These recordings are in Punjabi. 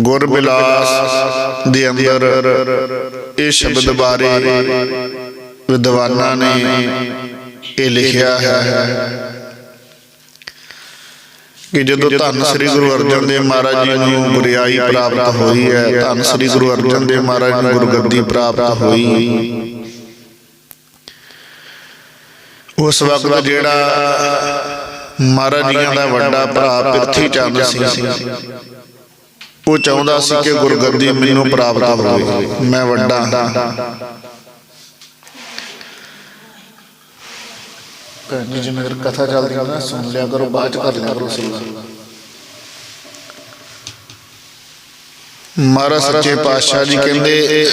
ਗੁਰ ਬਿਲਾਸ ਦੇ ਅੰਦਰ ਇਹ ਸ਼ਬਦ ਬਾਰੇ ਵਿਦਵਾਨਾਂ ਨੇ ਇਹ ਲਿਖਿਆ ਹੈ ਕਿ ਜਦੋਂ ਧੰਨ ਸ੍ਰੀ ਗੁਰੂ ਅਰਜਨ ਦੇਵ ਮਹਾਰਾਜ ਜੀ ਨੂੰ ਗੁਰਿਆਈ ਪ੍ਰਾਪਤ ਹੋਈ ਹੈ ਧੰਨ ਸ੍ਰੀ ਗੁਰੂ ਅਰਜਨ ਦੇਵ ਮਹਾਰਾਜ ਨੂੰ ਗੁਰਗੱਦੀ ਪ੍ਰਾਪਤ ਹੋਈ। ਉਸ ਵਕਤ ਜਿਹੜਾ ਮਹਾਰਾਜ ਜੀਆਂ ਦਾ ਵੱਡਾ ਭਰਾ ਪਿਰਥੀ ਚੰਦ ਸੀ। ਉਹ ਚਾਹੁੰਦਾ ਸੀ ਕਿ ਗੁਰਗੱਦੀ ਮੈਨੂੰ ਪ੍ਰਾਪਤ ਹੋਵੇ। ਮੈਂ ਵੱਡਾ। ਕਹਿੰਦੇ ਜਿਵੇਂ ਅਗਰ ਕਥਾ ਚੱਲਦੀ ਹੈ ਸੁਣ ਲਿਆ ਕਰੋ ਬਾਅਦ ਚ ਕਰ ਲਿਆ ਕਰੋ ਸੇਵਾ ਮਹਾਰਾਜ ਸੱਚੇ ਪਾਤਸ਼ਾਹ ਜੀ ਕਹਿੰਦੇ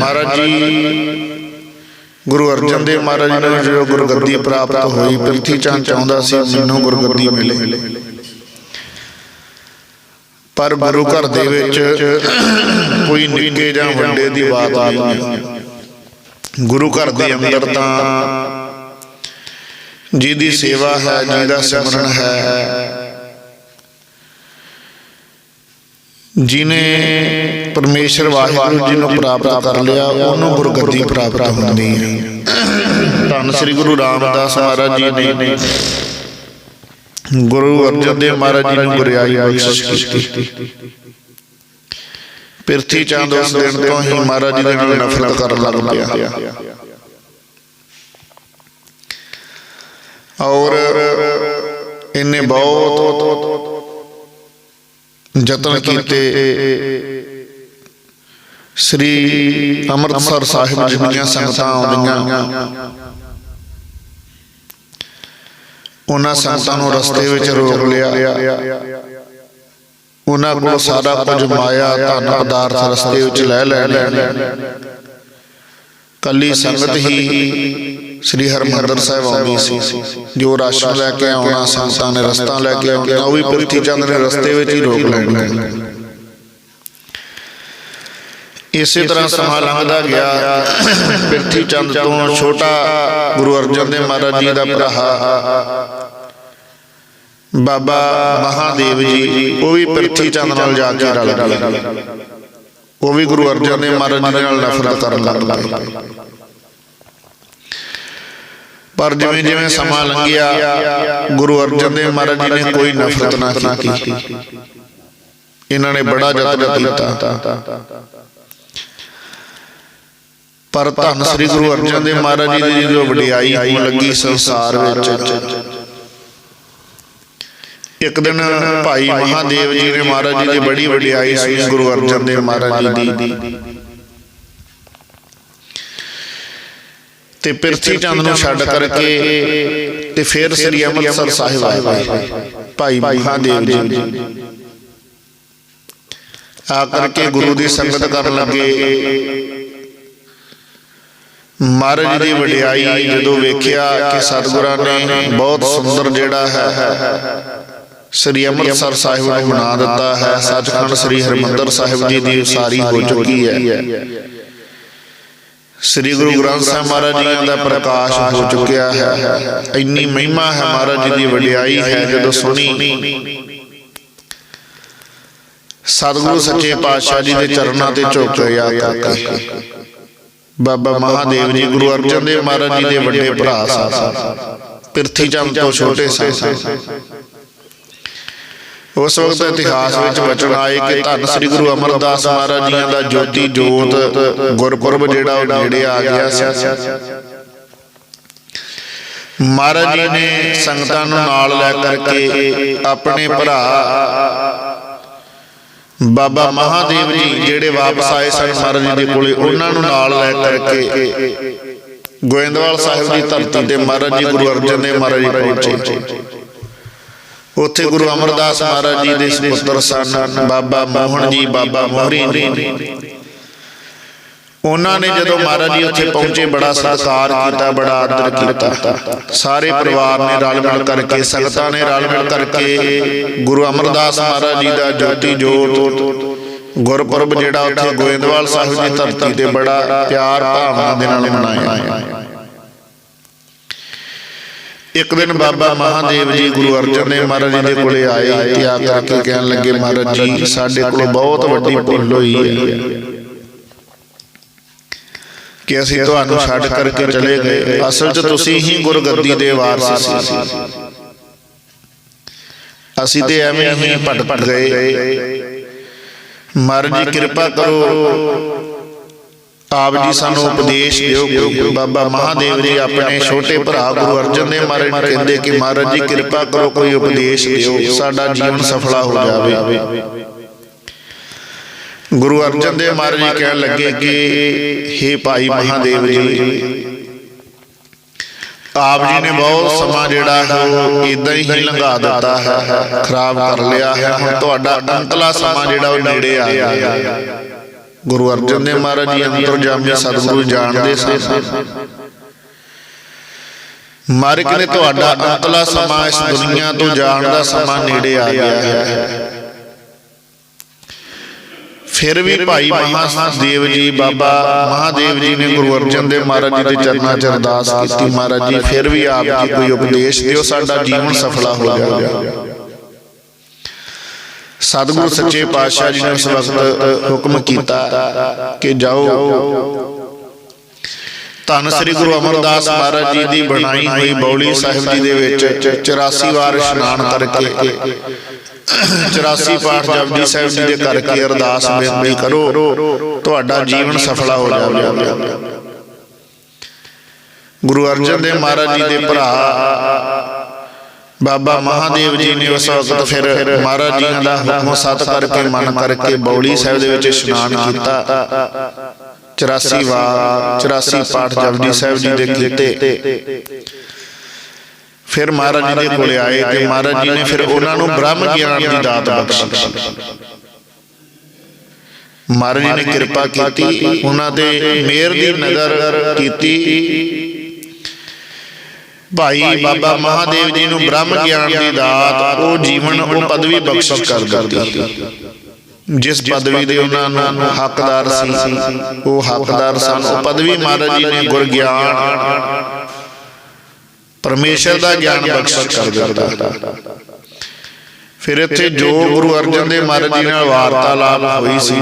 ਮਹਾਰਾਜ ਜੀ ਗੁਰੂ ਅਰਜਨ ਦੇਵ ਮਹਾਰਾਜ ਨੂੰ ਜਦੋਂ ਗੁਰਗੱਦੀ ਪ੍ਰਾਪਤ ਹੋਈ ਪ੍ਰਿਥੀ ਚੰਦ ਚਾਹੁੰਦਾ ਸੀ ਮੈਨੂੰ ਗੁਰਗੱਦੀ ਮਿਲੇ। ਪਰ ਗੁਰੂ ਘਰ ਦੇ ਵਿੱਚ ਕੋਈ ਨਿੱਕੇ ਜਾਂ ਵੱਡੇ ਦੀ ਬਾਤ ਨਹੀਂ। ਗੁਰੂ ਘਰ ਦੇ ਅੰਦਰ ਤਾਂ ਜਿਹਦੀ ਸੇਵਾ ਹੈ ਜਿਹਦਾ ਸਿਮਰਨ ਹੈ। ਜਿਨੇ ਪਰਮੇਸ਼ਰ ਵਾਹਿਗੁਰੂ ਜੀ ਨੂੰ ਪ੍ਰਾਪਤ ਕਰ ਲਿਆ ਉਹਨੂੰ ਗੁਰਗੱਦੀ ਪ੍ਰਾਪਤ ਹੁੰਦੀ ਹੈ। ਧੰਨ ਸ੍ਰੀ ਗੁਰੂ ਰਾਮਦਾਸ ਮਹਾਰਾਜ ਜੀ ਨੇ ਗੁਰੂ ਅਰਜਨ ਦੇਵ ਮਹਾਰਾਜ ਜੀ ਨੂੰ ਗੁਰਿਆਈ ਬਖਸ਼ਿਸ਼ ਕੀਤੀ। ਪਿਰਥੀ ਚੰਦ ਉਸ ਦਿਨ ਤੋਂ ਹੀ ਮਹਾਰਾਜ ਜੀ ਦੇ ਨਾਲ ਨਫ਼ਰਤ ਕਰਨ ਲੱਗ ਪਿਆ। ਔਰ ਇਹਨੇ ਬਹੁਤ ਯਤਨ ਕੀਤੇ। ਸ੍ਰੀ ਅੰਮ੍ਰਿਤਸਰ ਸਾਹਿਬ ਜਿਹੀਆਂ ਸੰਗਤਾਂ ਆਉਂਦੀਆਂ ਉਹਨਾਂ ਸੰਗਤਾਂ ਨੂੰ ਰਸਤੇ ਵਿੱਚ ਰੋਕ ਲਿਆ। ਉਹਨਾਂ ਕੋਲ ਸਾਰਾ ਕੁਝ ਮਾਇਆ ਧਨ ਪਦਾਰਥ ਰਸਤੇ ਵਿੱਚ ਲੈ ਲੈਣੇ ਕੱਲੀ ਸੰਗਤ ਹੀ ਸ੍ਰੀ ਹਰਮੰਦਰ ਸਾਹਿਬ ਆਉਂਦੀ ਸੀ। ਜੋ ਰਾਸ਼ਨ ਲੈ ਕੇ ਆਉਣਾ ਸੰਗਤਾਂ ਨੇ ਰਸਤਾ ਲੈ ਕੇ ਆਉਣਾ ਉਹ ਵੀ ਪ੍ਰਿਥੀ ਚੰਦ ਨੇ ਰਸਤੇ ਵਿੱਚ ਹੀ ਰੋਕ ਲੈਣਾ ਇਸੇ ਤਰ੍ਹਾਂ ਸਮਾਂ ਲੰਘਦਾ ਗਿਆ ਪ੍ਰਿਥੀ ਚੰਦ ਤੋਂ ਛੋਟਾ ਗੁਰੂ ਅਰਜਨ ਦੇਵ ਮਹਾਰਾਜ ਜੀ ਦਾ ਭਰਾ। ਬਾਬਾ ਮਹਾਦੇਵ ਜੀ ਉਹ ਵੀ ਪ੍ਰਿਥੀ ਚੰਦ ਨਾਲ ਜਾ ਕੇ ਰਲ ਗਏ। ਉਹ ਵੀ ਗੁਰੂ ਅਰਜਨ ਦੇਵ ਮਹਾਰਾਜ ਜੀ ਨਾਲ ਨਫ਼ਰਤ ਕਰਨ ਲੱਗ ਪਏ ਪਰ ਜਿਵੇਂ ਜਿਵੇਂ ਸਮਾਂ ਲੰਘਿਆ ਗੁਰੂ ਅਰਜਨ ਦੇਵ ਮਹਾਰਾਜ ਜੀ ਨੇ ਕੋਈ ਨਫ਼ਰਤ ਨਾ ਕੀਤੀ। ਇਹਨਾਂ ਨੇ ਬੜਾ ਯਤਨ ਕੀਤਾ। ਪਰ ਧੰਨ ਸ੍ਰੀ ਗੁਰੂ ਅਰਜਨ ਦੇਵ ਮਹਾਰਾਜ ਜੀ ਦੀ ਜਦੋਂ ਵਡਿਆਈ ਹੋਣ ਲੱਗੀ ਸੰਸਾਰ ਵਿੱਚ। ਇੱਕ ਦਿਨ ਭਾਈ ਮਹਾਦੇਵ ਜੀ ਨੇ ਮਹਾਰਾਜ ਜੀ ਦੀ ਬੜੀ ਵਡਿਆਈ ਸੁਣੀ ਗੁਰੂ ਅਰਜਨ ਦੇਵ ਮਹਾਰਾਜ ਜੀ ਦੀ। ਤੇ ਪਿਰਥੀ ਚੰਦ ਨੂੰ ਛੱਡ ਕਰਕੇ ਤੇ ਫਿਰ ਸ੍ਰੀ ਅੰਮ੍ਰਿਤਸਰ ਸਾਹਿਬ ਆਏ। ਭਾਈ ਮਹਾਦੇਵ ਜੀ। ਆ ਕਰਕੇ ਗੁਰੂ ਦੀ ਸੰਗਤ ਕਰਨ ਲੱਗੇ। ਮਹਾਰਾਜ ਦੀ ਵਡਿਆਈ ਜਦੋਂ ਵੇਖਿਆ ਕਿ ਸਤਿਗੁਰਾਂ ਨੇ ਬਹੁਤ ਸੁੰਦਰ ਜਿਹੜਾ ਹੈ ਸ੍ਰੀ ਅੰਮ੍ਰਿਤਸਰ ਸਾਹਿਬ ਨੂੰ ਬਣਾ ਦਿੱਤਾ ਹੈ ਸੱਚਖੰਡ ਸ੍ਰੀ ਹਰਿਮੰਦਰ ਸਾਹਿਬ ਜੀ ਦੀ ਉਸਾਰੀ ਹੋ ਚੁੱਕੀ ਹੈ। ਸ੍ਰੀ ਗੁਰੂ ਗ੍ਰੰਥ ਸਾਹਿਬ ਮਹਾਰਾਜ ਜੀ ਦਾ ਪ੍ਰਕਾਸ਼ ਹੋ ਚੁੱਕਿਆ ਹੈ। ਇੰਨੀ ਮਹਿਮਾ ਹੈ ਮਹਾਰਾਜ ਜੀ ਦੀ ਵਡਿਆਈ ਹੈ ਜਦੋਂ ਸੁਣੀ। ਸਤਿਗੁਰੂ ਸੱਚੇ ਪਾਤਸ਼ਾਹ ਜੀ ਦੇ ਚਰਨਾਂ ਤੇ ਝੁਕ ਕੇ ਆ ਕਰਕੇ ਬਾਬਾ ਮਹਾਦੇਵ ਜੀ ਗੁਰੂ ਅਰਜਨ ਦੇਵ ਮਹਾਰਾਜ ਜੀ ਦੇ ਵੱਡੇ ਭਰਾ ਸਨ ਪਿਰਥੀ ਚੰਦ ਤੋਂ ਛੋਟੇ ਸਨ ਉਸ ਵਕਤ ਇਤਿਹਾਸ ਵਿੱਚ ਵਚਨ ਆਏ ਕਿ ਧੰਨ ਸ੍ਰੀ ਗੁਰੂ ਅਮਰਦਾਸ ਮਹਾਰਾਜ ਜੀ ਦਾ ਜੋਤੀ ਜੋਤ ਗੁਰਪੁਰਬ ਜਿਹੜਾ ਉਹ ਨੇੜੇ ਆ ਗਿਆ ਸੀ। ਮਹਾਰਾਜ ਜੀ ਨੇ ਸੰਗਤਾਂ ਨੂੰ ਨਾਲ ਲੈ ਕਰਕੇ ਆਪਣੇ ਭਰਾ ਬਾਬਾ ਮਹਾਦੇਵ ਜੀ ਜਿਹੜੇ ਵਾਪਸ ਆਏ ਸਨ ਮਹਾਰਾਜ ਜੀ ਦੇ ਕੋਲੇ ਉਹਨਾਂ ਨੂੰ ਨਾਲ ਲੈ ਕਰਕੇ ਗੋਇੰਦਵਾਲ ਸਾਹਿਬ ਦੀ ਧਰਤੀ ਤੇ ਮਹਾਰਾਜ ਜੀ ਗੁਰੂ ਅਰਜਨ ਦੇਵ ਮਹਾਰਾਜ ਜੀ ਪਹੁੰਚੇ। ਉੱਥੇ ਗੁਰੂ ਅਮਰਦਾਸ ਮਹਾਰਾਜ ਜੀ ਦੇ ਸੁਪੁੱਤਰ ਸਨ ਬਾਬਾ ਮੋਹਨ ਜੀ ਬਾਬਾ ਮੋਹਰੀ ਜੀ। ਉਹਨਾਂ ਨੇ ਜਦੋਂ ਮਹਾਰਾਜ ਜੀ ਉੱਥੇ ਪਹੁੰਚੇ ਬੜਾ ਸਤਿਕਾਰ ਕੀਤਾ ਬੜਾ ਆਦਰ ਕੀਤਾ। ਸਾਰੇ ਪਰਿਵਾਰ ਨੇ ਰਲ ਮਿਲ ਕਰਕੇ ਸੰਗਤਾਂ ਨੇ ਰਲ ਮਿਲ ਕਰਕੇ ਗੁਰੂ ਅਮਰਦਾਸ ਮਹਾਰਾਜ ਜੀ ਦਾ ਜੋਤੀ ਜੋਤ ਗੁਰਪੁਰਬ ਜਿਹੜਾ ਉੱਥੇ ਗੋਇੰਦਵਾਲ ਸਾਹਿਬ ਦੀ ਧਰਤੀ ਤੇ ਬੜਾ ਪਿਆਰ ਭਾਵਨਾ ਦੇ ਨਾਲ ਮਨਾਇਆ। ਇੱਕ ਦਿਨ ਬਾਬਾ ਮਹਾਦੇਵ ਜੀ ਗੁਰੂ ਅਰਜਨ ਦੇਵ ਮਹਾਰਾਜ ਜੀ ਦੇ ਕੋਲੇ ਆਏ ਤੇ ਆ ਕਰਕੇ ਕਹਿਣ ਲੱਗੇ ਮਹਾਰਾਜ ਜੀ ਸਾਡੇ ਕੋਲ ਬਹੁਤ ਵੱਡੀ ਭੁੱਲ ਹੋਈ ਹੈ। ਕਿ ਅਸੀਂ ਤੁਹਾਨੂੰ ਛੱਡ ਕਰਕੇ ਚਲੇ ਗਏ। ਅਸਲ 'ਚ ਤੁਸੀਂ ਹੀ ਗੁਰਗੱਦੀ ਦੇ ਵਾਰਸ ਸੀ। ਅਸੀਂ ਤੇ ਐਵੇਂ ਹੀ ਭਟਕ ਗਏ। ਮਹਾਰਾਜ ਜੀ ਕਿਰਪਾ ਕਰੋ। ਆਪ ਜੀ ਸਾਨੂੰ ਉਪਦੇਸ਼ ਦਿਓ ਕੋਈ ਬਾਬਾ ਮਹਾਦੇਵ ਜੀ ਆਪਣੇ ਛੋਟੇ ਭਰਾ ਗੁਰੂ ਅਰਜਨ ਦੇਵ ਮਹਾਰਾਜ ਨੂੰ ਕਹਿੰਦੇ ਕਿ ਮਹਾਰਾਜ ਜੀ ਕਿਰਪਾ ਕਰੋ ਕੋਈ ਉਪਦੇਸ਼ ਦਿਓ। ਸਾਡਾ ਜੀਵਨ ਸਫਲਾ ਹੋ ਜਾਵੇ। ਗੁਰੂ ਅਰਜਨ ਦੇਵ ਮਹਾਰਾਜ ਜੀ ਕਹਿਣ ਲੱਗੇ ਕਿ हे ਭਾਈ ਮਹਾਦੇਵ ਜੀ, ਆਪ ਜੀ ਨੇ ਬਹੁਤ ਸਮਾਂ ਜਿਹੜਾ ਉਹ ਇਦਾਂ ਹੀ ਲੰਘਾ ਦਿੱਤਾ ਹੈ, ਖਰਾਬ ਕਰ ਲਿਆ ਹੈ। ਹੁਣ ਤੁਹਾਡਾ ਅੰਤਲਾ ਸਮਾਂ ਜਿਹੜਾ ਉਹ ਨੇੜੇ ਆ ਗਿਆ। ਗੁਰੂ ਅਰਜਨ ਦੇਵ ਮਹਾਰਾਜ ਜੀ ਅੰਤਰਜਾਮੀ ਸਤਿਗੁਰੂ ਜਾਣਦੇ ਸਨ। ਮਾਰਕ ਨੇ ਤੁਹਾਡਾ ਅੰਤਲਾ ਸਮਾਂ ਇਸ ਦੁਨੀਆ ਤੋਂ ਜਾਣ ਦਾ ਸਮਾਂ ਨੇੜੇ ਆ ਗਿਆ ਹੈ। ਫਿਰ ਵੀ ਭਾਈ ਮਹਾਦੇਵ ਜੀ ਬਾਬਾ ਮਹਾਦੇਵ ਜੀ ਨੇ ਗੁਰੂ ਅਰਜਨ ਦੇਵ ਮਹਾਰਾਜ ਜੀ ਦੇ ਚਰਨਾਂ 'ਚ ਅਰਦਾਸ ਕੀਤੀ ਮਹਾਰਾਜ ਜੀ ਫਿਰ ਵੀ ਆਪ ਜੀ ਕੋਈ ਉਪਦੇਸ਼ ਦਿਓ ਸਾਡਾ ਜੀਵਨ ਸਫਲਾ ਹੋ ਜਾਵੇ। ਸਤਿਗੁਰੂ ਸੱਚੇ ਪਾਤਸ਼ਾਹ ਜੀ ਨੇ ਉਸ ਵਕਤ ਹੁਕਮ ਕੀਤਾ ਕਿ ਜਾਓ। ਧੰਨ ਸ੍ਰੀ ਗੁਰੂ ਅਮਰਦਾਸ ਮਹਾਰਾਜ ਜੀ ਦੀ ਬਣਾਈ ਹੋਈ ਬੌਲੀ ਸਾਹਿਬ ਜੀ ਦੇ ਵਿੱਚ 84 ਵਾਰ ਇਸ਼ਨਾਨ ਕਰਕੇ 84 ਪਾਠ ਜਪਜੀ ਸਾਹਿਬ ਜੀ ਦੇ ਕਰਕੇ ਅਰਦਾਸ ਬੇਨਤੀ ਕਰੋ। ਤੁਹਾਡਾ ਜੀਵਨ ਸਫਲਾ ਹੋ ਜਾਵੇਗਾ ਗੁਰੂ ਅਰਜਨ ਦੇਵ ਮਹਾਰਾਜ ਜੀ ਦੇ ਭਰਾ। ਬਾਬਾ ਮਹਾਦੇਵ ਜੀ ਨੇ ਉਸ ਵਕਤ ਫਿਰ ਮਹਾਰਾਜ ਜੀ ਦਾ ਹੁਕਮ ਸਤ ਕਰਕੇ ਮਨ ਕਰਕੇ ਬੌਲੀ ਸਾਹਿਬ ਦੇ ਵਿੱਚ ਇਸ਼ਨਾਨ ਕੀਤਾ। 84 ਵਾਰ 84 ਪਾਠ ਜਪਜੀ ਸਾਹਿਬ ਜੀ ਦੇ ਕੀਤੇ ਫਿਰ ਮਹਾਰਾਜ ਜੀ ਦੇ ਕੋਲੇ ਆਏ ਤੇ ਮਹਾਰਾਜ ਜੀ ਨੇ ਫਿਰ ਉਹਨਾਂ ਨੂੰ ਬ੍ਰਹਮ ਗਿਆਨ ਦੀ ਦਾਤ ਬਖਸ਼ੀ। ਮਹਾਰਾਜ ਜੀ ਨੇ ਕਿਰਪਾ ਕੀਤੀ ਉਹਨਾਂ ਤੇ ਮਿਹਰ ਦੀ ਨਜ਼ਰ ਕੀਤੀ। ਭਾਈ ਬਾਬਾ ਮਹਾਦੇਵ ਜੀ ਨੂੰ ਬ੍ਰਹਮ ਗਿਆਨ ਦੀ ਦਾਤ ਉਹ ਜੀਵਨ ਉਹ ਪਦਵੀ ਬਖਸ਼ਿਸ਼ ਕਰ ਦਿੱਤੀ। ਜਿਸ ਪਦਵੀ ਦੇ ਉਹਨਾਂ ਨੂੰ ਹੱਕਦਾਰ ਸੀ। ਉਹ ਹੱਕਦਾਰ ਸਨ। ਉਹ ਪਦਵੀ ਮਹਾਰਾਜ ਜੀ ਨੇ ਗੁਰ ਗਿਆਨ ਪਰਮੇਸ਼ਰ ਦਾ ਗਿਆਨ ਬਖਸ਼ਿਸ਼ ਕਰ ਦਿੱਤਾ। ਫਿਰ ਇੱਥੇ ਜੋ ਗੁਰੂ ਅਰਜਨ ਦੇਵ ਮਹਾਰਾਜ ਜੀ ਨਾਲ ਵਾਰਤਾਲਾਪ ਹੋਈ ਸੀ।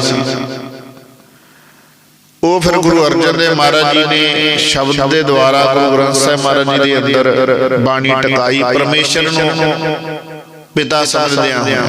ਉਹ ਫਿਰ ਗੁਰੂ ਅਰਜਨ ਦੇਵ ਮਹਾਰਾਜ ਜੀ ਨੇ ਸ਼ਬਦ ਦੇ ਦੁਆਰਾ ਗੁਰੂ ਗ੍ਰੰਥ ਸਾਹਿਬ ਮਹਾਰਾਜ ਜੀ ਦੇ ਅੰਦਰ ਬਾਣੀ ਟਿਕਾਈ ਪਰਮੇਸ਼ਰ ਨੂੰ ਪਿਤਾ ਸਮਝਦਿਆਂ ਹੋਇਆਂ।